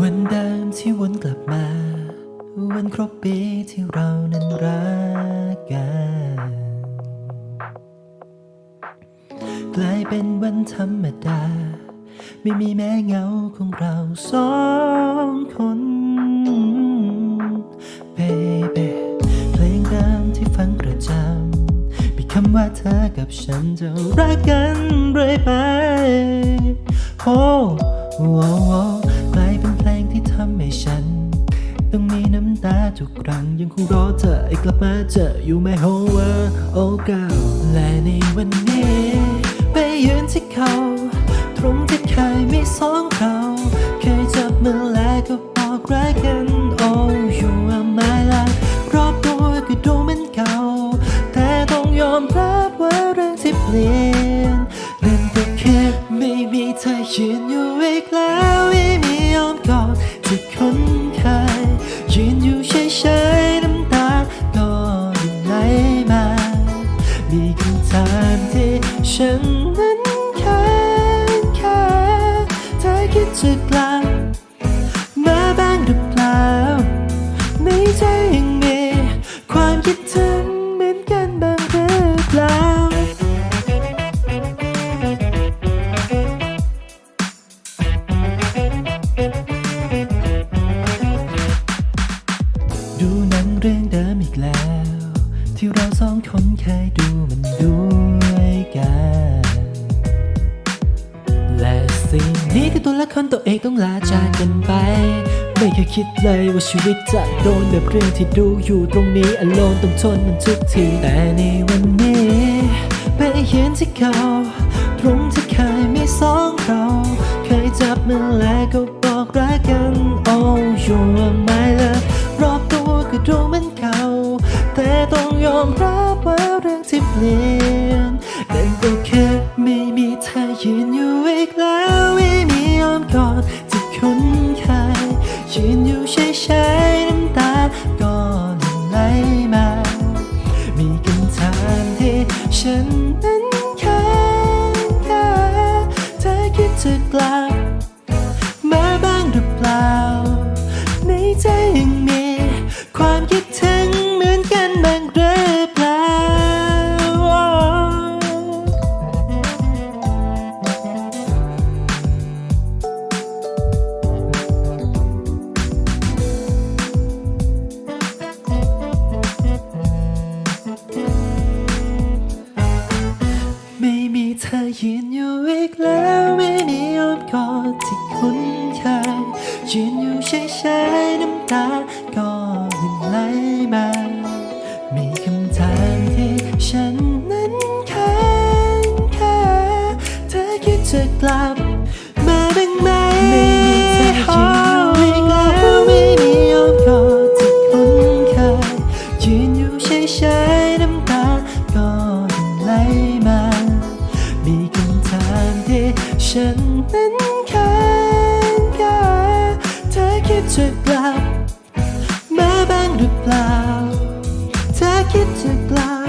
วันเดิมที่วนกลับมา วันครบปีที่เรานั้นรักกัน กลายเป็นวันธรรมดา ไม่มีแม้เงาของเราสองคน Baby เพลงเดิมที่ฟังประจำมีคำว่าเธอกับฉันจะรักกันเรื่อยไปโอ้โฉัน ต้องมีน้ำตาทุกครั้งยังคงรอเธอให้กลับมาเจออยู่ไม่โฮเวอร์โอ้เก่าและในวันนี้ ไปยืนที่เขาตรงที่เคยมีสองเราเคยจับมือและก็บอกรักกัน Oh you are my life รอบตัวก็ดูเหมือนเก่า แต่ต้องยอมรับว่าเรื่องที่เปลี่ยนนั่นก็คือไม่มีเธอยืนอยู่อีกแล้ว จะกลับมาบ้างหรือเปล่าในใจยังมีความคิดถึงเหมือนกันบ้างหรือเปล่า ดูหนังเรื่องเดิมอีกแล้ว ที่เราสองคนเคยดูมันด้วยกัน สิ่งนี้ที่ตัวละครตัวเองต้องลาจากกันไป ไม่เคยคิดเลยว่าชีวิตจะโดนแบบเรื่องที่ดูอยู่ตรงนี้อโลนต้องทนมันทุกทีแต่ในวันนี้ไปยืนที่เขาตรงที่เคยมีสองเราเคยจับมือและก็บอกรักกัน Oh you are my love รอบตัวก็ดูเหมือนเก่าแต่ต้องยอมรับว่าเรื่องที่เปลี่ยน ฉันนั้นแค่แค่เธอคิดจะกลับ ธอยืนอยู่อีกแล้วไม่มีอ้อมกอดที่คุ้นเคยยืนอยู่เฉยๆน้ำตาก็ไหลมามีคำถามที่ฉันนั้นค้างคาเธอคิดจะกลับ ฉันนั้นแค่แค่เธอคิดจะกลับมาบ้างหรือเปล่า เธอคิดจะกลับ